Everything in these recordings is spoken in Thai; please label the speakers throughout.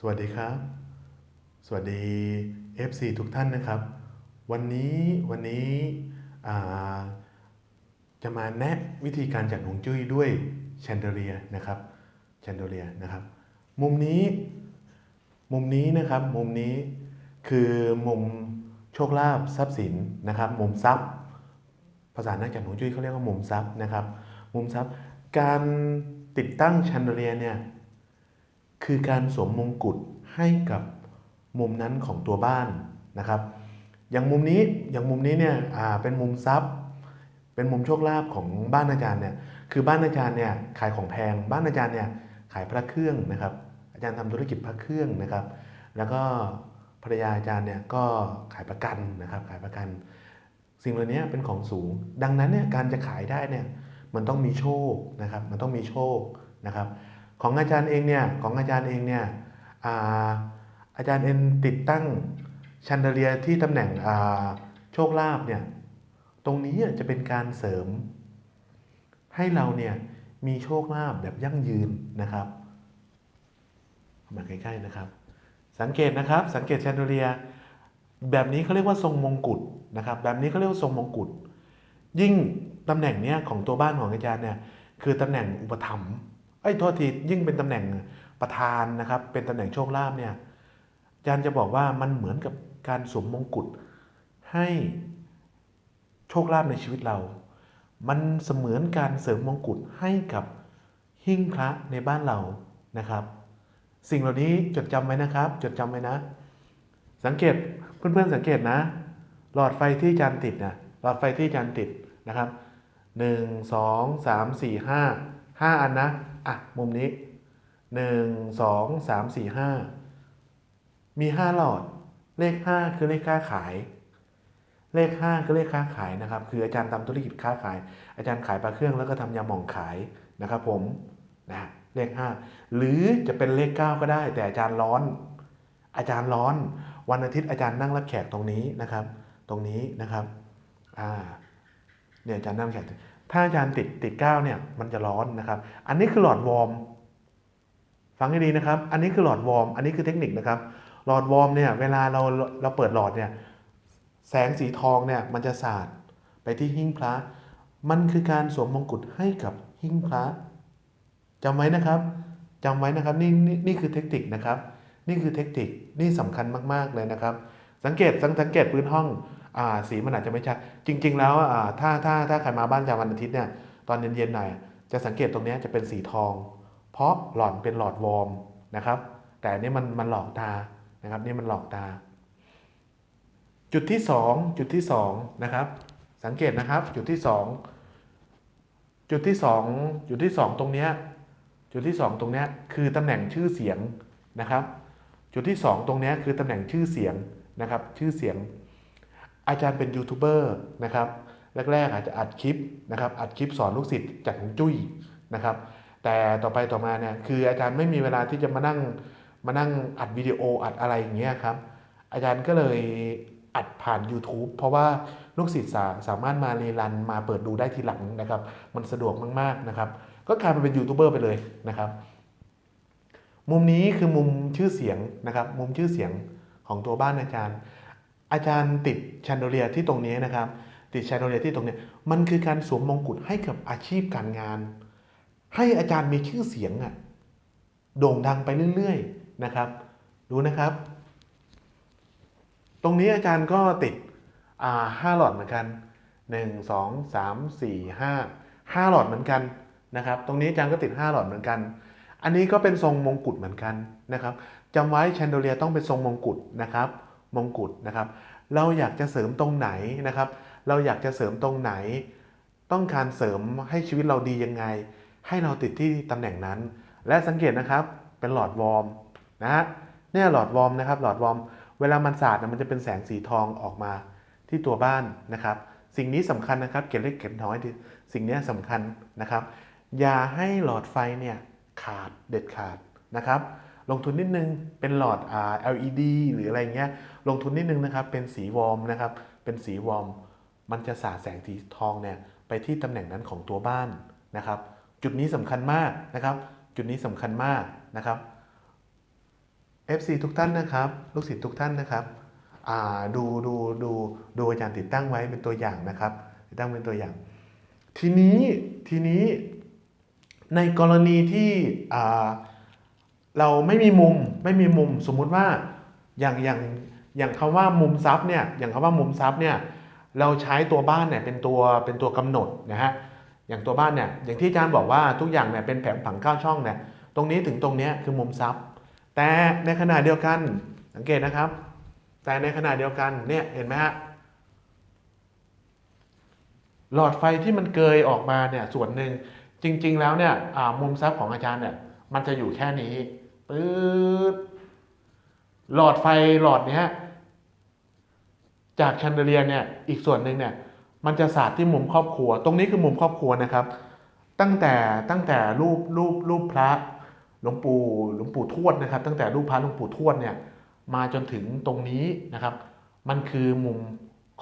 Speaker 1: สวัสดีครับ สวัสดี FC ทุกท่านนะครับ วันนี้วันนี้จะมาแนะวิธีการจัดฮวงจุ้ยด้วยแชนเดเลียนะครับแชนเดเลียนะครับ มุมนี้มุมนี้นะครับมุมนี้คือมุมโชคลาภทรัพย์สินนะครับ มุมทรัพย์ ภาษานักจัดฮวงจุ้ยเขาเรียกว่ามุมทรัพย์นะครับ มุมทรัพย์ การติดตั้งแชนเดเลียเนี่ย คือการสวมมงกุฎให้กับมุมนั้นของตัวบ้านนะครับ อย่างมุมนี้อย่างมุมนี้เนี่ยอ่าเป็นมุมทรัพย์ เป็นมุมโชคลาภของบ้านอาจารย์เนี่ยคือบ้านอาจารย์เนี่ยขายของแพง บ้านอาจารย์เนี่ยขายพระเครื่องนะครับ อาจารย์ทำธุรกิจพระเครื่องนะครับ แล้วก็ภรรยาอาจารย์เนี่ยก็ขายประกันนะครับ ขายประกัน สิ่งเหล่านี้เป็นของสูง ดังนั้นเนี่ยการจะขายได้เนี่ยมันต้องมีโชคนะครับ มันต้องมีโชคนะครับ ของอาจารย์เองเนี่ยของอาจารย์เองเนี่ยอาอาจารย์เองติดตั้งชันเดเลียที่ตำแหน่งโชคลาภเนี่ยตรงนี้จะเป็นการเสริม ให้เราเนี่ยมีโชคลาภแบบยั่งยืนนะครับมาใกล้ๆนะครับ สังเกตนะครับสังเกตชันเดเลียแบบนี้เขาเรียกว่าทรงมงกุฎนะครับแบบนี้เขาเรียกว่าทรงมงกุฎยิ่งตำแหน่งเนี้ยของตัวบ้านของอาจารย์เนี่ยคือตำแหน่งอุปถัมภ์ อ้โทษทียิ่งเป็นตำแหน่งประธานนะครับ เป็นตำแหน่งโชคลาภเนี่ยอาจารย์จะบอกว่ามันเหมือนกับการสวมมงกุฎให้โชคลาภในชีวิตเรา มันเสมือนการเสริมมงกุฎให้กับหิ้งพระในบ้านเรานะครับ สิ่งเหล่านี้จดจำไว้นะครับ จดจำไว้นะ สังเกตเพื่อนๆสังเกตนะ หลอดไฟที่อาจารย์ติดนะหลอดไฟที่อาจารย์ติดนะครับหนึ่งสองสามสี่ห้าห้าอันนะ อะ มุมนี้หนึ่งสองสามสี่ห้ามีห้าหลอด เลขห้าคือเลขค้าขาย เลขห้าคือเลขค้าขายนะครับ คืออาจารย์ทำธุรกิจค้าขาย อาจารย์ขายปลาเครื่องแล้วก็ทำยาหม่องขายนะครับผมนะเลขห้าหรือจะเป็นเลขเก้าก็ได้ แต่อาจารย์ร้อน อาจารย์ร้อน วันอาทิตย์อาจารย์นั่งรับแขกตรงนี้นะครับ ตรงนี้นะครับอ่าเนี่ยอาจารย์นั่งแขก ถ้าอาจารย์ติดติดก้าวเนี่ยมันจะร้อนนะครับ อันนี้คือหลอดวอร์ม ฟังให้ดีนะครับ อันนี้คือหลอดวอร์ม อันนี้คือเทคนิคนะครับ หลอดวอร์มเนี่ยเวลาเราเราเปิดหลอดเนี่ยแสงสีทองเนี่ยมันจะสาดไปที่หิ้งพระ มันคือการสวมมงกุฎให้กับหิ้งพระจำไว้นะครับจำไว้นะครับนี่นี่นี่คือเทคนิคนะครับ นี่คือเทคนิคนี่สำคัญมากๆเลยนะครับ สังเกตสังสังเกตพื้นห้อง สีมันอาจจะไม่ชัด จริง ๆ แล้วถ้าถ้าถ้าใครมาบ้านจาวันอาทิตย์เนี่ยตอนเย็นๆหน่อยจะสังเกตตรงนี้จะเป็นสีทอง เพราะหลอดเป็นหลอดวอร์มนะครับ แต่นี่มันมันหลอกตานะครับนี่มันหลอกตา จุดที่สองจุดที่สองนะครับสังเกตนะครับจุดที่สองจุดที่สองจุดที่สองตรงนี้จุดที่สองตรงนี้คือตำแหน่งชื่อเสียงนะครับ จุดที่ 2 ตรงนี้คือตำแหน่งชื่อเสียงนะครับชื่อเสียง อาจารย์เป็นยูทูบเบอร์นะครับแรกๆอาจจะอัดคลิปนะครับอัดคลิปสอนลูกศิษย์จากของจุ้ยนะครับแต่ต่อไปต่อมาเนี่ยคืออาจารย์ไม่มีเวลาที่จะมานั่งมานั่งอัดวิดีโออัดอะไรอย่างเงี้ยครับอาจารย์ก็เลยอัดผ่าน YouTube เพราะว่าลูกศิษย์สาสามารถมาเรีรันมาเปิดดูได้ทีหลังนะครับ มันสะดวกมากๆนะครับ ก็กลายมาเป็นยูทูบเบอร์ไปเลยนะครับ มุมนี้คือมุมชื่อเสียงนะครับ มุมชื่อเสียงของตัวบ้านอาจารย์ อาจารย์ติดชันโดเลียที่ตรงนี้นะครับ ติดชันโดเลียที่ตรงนี้มันคือการสวมมงกุฎให้กับอาชีพการงาน ให้อาจารย์มีชื่อเสียงอะโด่งดังไปเรื่อยๆนะครับ ดูนะครับ ตรงนี้อาจารย์ก็ติดอ่าห้าหลอดเหมือนกันหนึ่งสองสามสี่ห้าห้าหลอดเหมือนกันนะครับ ตรงนี้อาจารย์ก็ติดห้าหลอดเหมือนกัน อันนี้ก็เป็นทรงมงกุฎเหมือนกันนะครับจำไว้แชนโดเลียต้องเป็นทรงมงกุฎนะครับ มงกุฎนะครับ เราอยากจะเสริมตรงไหนนะครับ เราอยากจะเสริมตรงไหน ต้องการเสริมให้ชีวิตเราดียังไง ให้เราติดที่ตำแหน่งนั้น และสังเกตนะครับเป็นหลอดวอร์มนะฮะเนี่ยหลอดวอร์มนะครับ หลอดวอร์มเวลามันสาดนะมันจะเป็นแสงสีทองออกมาที่ตัวบ้านนะครับ สิ่งนี้สำคัญนะครับ เก็บเล็กเก็บน้อยสิ่งนี้สำคัญนะครับ อย่าให้หลอดไฟเนี่ยขาดเด็ดขาดนะครับ ลงทุนนิดนึงเป็นหลอด LED หรืออะไรเงี้ยลงทุนนิดนึงนะครับเป็นสีวอร์มนะครับเป็นสีวอร์มมันจะสาดแสงสีทองเนี่ยไปที่ตำแหน่งนั้นของตัวบ้านนะครับ จุดนี้สำคัญมากนะครับ จุดนี้สำคัญมากนะครับ FC ทุกท่านนะครับ ลูกศิษย์ทุกท่านนะครับดูดูดูดูอาจารย์ติดตั้งไว้เป็นตัวอย่างนะครับ ติดตั้งเป็นตัวอย่าง ทีนี้ทีนี้ในกรณีที่ เราไม่มีมุมไม่มีมุมสมมุติว่าอย่างอย่างอย่างคำว่ามุมซับเนี่ยอย่างคำว่ามุมซับเนี่ยเราใช้ตัวบ้านเนี่ยเป็นตัวเป็นตัวกำหนดนะฮะอย่างตัวบ้านเนี่ยอย่างที่อาจารย์บอกว่าทุกอย่างเนี่ยเป็นแผงผังเก้าช่องเนี่ยตรงนี้ถึงตรงนี้คือมุมซับแต่ในขณะเดียวกันสังเกตนะครับ แต่ในขณะเดียวกันเนี่ยเห็นไหมฮะหลอดไฟที่มันเกยออกมาเนี่ยส่วนหนึ่งจริง ๆ แล้วเนี่ยมุมซับของอาจารย์เนี่ยมันจะอยู่แค่นี้ ปื๊ดหลอดไฟหลอดเนี้ยจากแชนเดเลียเนี่ยอีกส่วนหนึ่งเนี่ยมันจะสาดที่มุมครอบครัว ตรงนี้คือมุมครอบครัวนะครับ ตั้งแต่ตั้งแต่รูปรูปรูปพระหลวงปู่หลวงปู่ทวดนะครับ ตั้งแต่รูปพระหลวงปู่ทวดเนี่ยมาจนถึงตรงนี้นะครับ มันคือมุม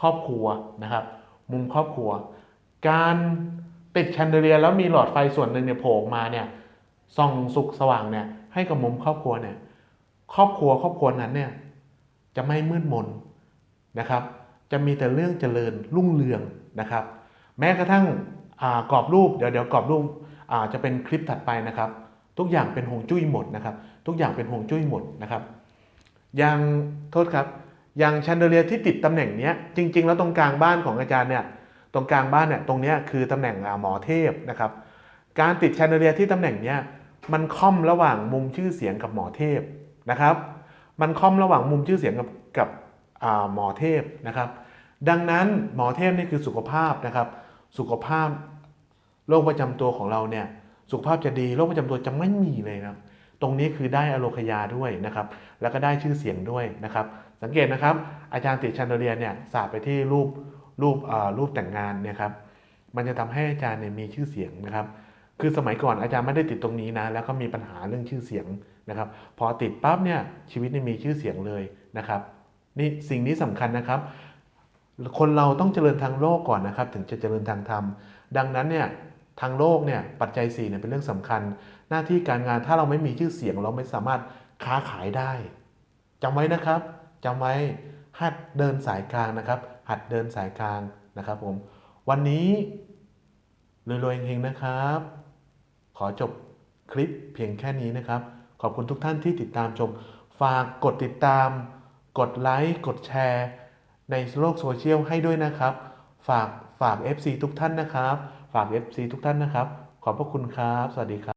Speaker 1: ครอบครัวนะครับ มุมครอบครัว การติดแชนเดเลียแล้วมีหลอดไฟส่วนหนึ่งเนี่ยโผล่มาเนี่ย ส่องสุกสว่างเนี่ยให้กับมุมครอบครัวเนี่ยครอบครัวครอบครัวนั้นเนี่ยจะไม่มืดมนนะครับ จะมีแต่เรื่องเจริญรุ่งเรืองนะครับ แม้กระทั่งกรอบรูปเดี๋ยวเดี๋ยวกรอบรูปจะเป็นคลิปถัดไปนะครับ ทุกอย่างเป็นหงจุ้ยหมดนะครับ ทุกอย่างเป็นหงจุ้ยหมดนะครับอย่างโทษครับอย่างแชนเดเลียที่ติดตำแหน่งนี้จริง ๆ แล้วตรงกลางบ้านของอาจารย์เนี่ยตรงกลางบ้านเนี่ยตรงนี้คือตำแหน่งหมอเทพนะครับ การติดแชนเดเลียที่ตำแหน่งเนี้ย มันค่อมระหว่างมุมชื่อเสียงกับหมอเทพนะครับ มันค่อมระหว่างมุมชื่อเสียงกับกับหมอเทพนะครับ ดังนั้นหมอเทพนี่คือสุขภาพนะครับ สุขภาพโรคประจำตัวของเราเนี่ยสุขภาพจะดีโรคประจำตัวจะไม่มีเลยนะตรงนี้คือได้อโลคยาด้วยนะครับ แล้วก็ได้ชื่อเสียงด้วยนะครับ สังเกตนะครับ อาจารย์ติชันเดอเลียเนี่ยสาดไปที่รูปรูปรูปแต่งงานเนี่ยครับมันจะทำให้อาจารย์เนี่ยมีชื่อเสียงนะครับ คือสมัยก่อนอาจารย์ไม่ได้ติดตรงนี้นะ แล้วก็มีปัญหาเรื่องชื่อเสียงนะครับ พอติดปั๊บเนี่ยชีวิตนี่มีชื่อเสียงเลยนะครับนี่สิ่งนี้สำคัญนะครับ คนเราต้องเจริญทางโลกก่อนนะครับ ถึงจะเจริญทางธรรม ดังนั้นเนี่ยทางโลกเนี่ยปัจจัย4เนี่ยเป็นเรื่องสำคัญ หน้าที่การงานถ้าเราไม่มีชื่อเสียงเราไม่สามารถค้าขายได้จำไว้นะครับจำไว้หัดเดินสายกลางนะครับ หัดเดินสายกลางนะครับผมวันนี้รวยๆเฮงๆนะครับ ขอจบคลิปเพียงแค่นี้นะครับ ขอบคุณทุกท่านที่ติดตามชม ฝากกดติดตาม กดไลค์ กดแชร์ ในโลกโซเชียลให้ด้วยนะครับ ฝากฝาก FC ทุกท่านนะครับ ฝาก FC ทุกท่านนะครับ ขอบพระคุณครับ สวัสดีครับ